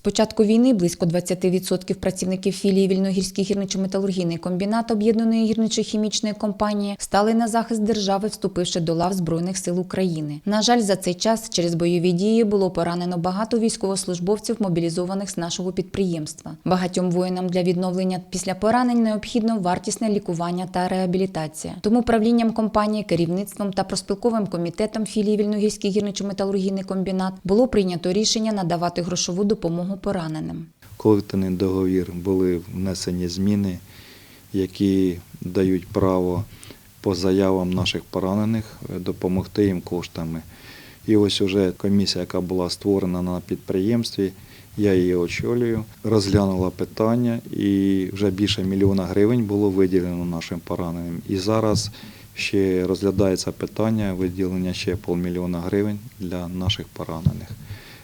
З початку війни близько 20% працівників філії Вільногірський гірничо-металургійний комбінат об'єднаної гірничо-хімічної компанії стали на захист держави, вступивши до лав Збройних сил України. На жаль, за цей час через бойові дії було поранено багато військовослужбовців, мобілізованих з нашого підприємства. Багатьом воїнам для відновлення після поранень необхідно вартісне лікування та реабілітація. Тому правлінням компанії, керівництвом та проспілковим комітетом філії Вільногірський гірничо-металургійний комбінат було прийнято рішення надавати грошову допомогу пораненим. колективний договір були внесені зміни, які дають право по заявам наших поранених е, допомогти їм коштами. І ось уже комісія, яка була створена на підприємстві, я її очолюю, розглянула питання, і вже більше мільйона гривень було виділено нашим пораненим. І зараз ще розглядається питання виділення ще півмільйона гривень для наших поранених.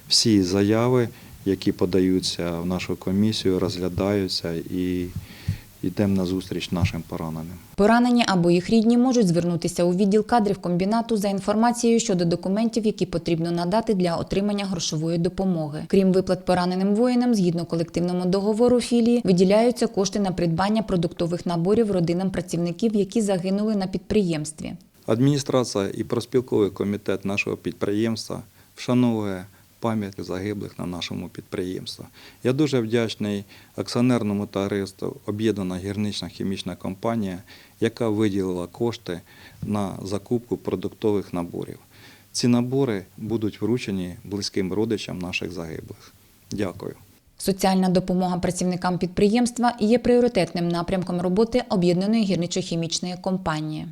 Всі заяви, які подаються в нашу комісію, розглядаються і йдемо на зустріч нашим пораненим. Поранені або їх рідні можуть звернутися у відділ кадрів комбінату за інформацією щодо документів, які потрібно надати для отримання грошової допомоги. Крім виплат пораненим воїнам, згідно колективному договору філії, виділяються кошти на придбання продуктових наборів родинам працівників, які загинули на підприємстві. Адміністрація і проспілковий комітет нашого підприємства вшановує пам'ять загиблих на нашому підприємстві. Я дуже вдячний акціонерному товариству Об'єднана гірнична хімічна компанія, яка виділила кошти на закупку продуктових наборів. Ці набори будуть вручені близьким родичам наших загиблих. Дякую. Соціальна допомога працівникам підприємства є пріоритетним напрямком роботи об'єднаної гірничо-хімічної компанії.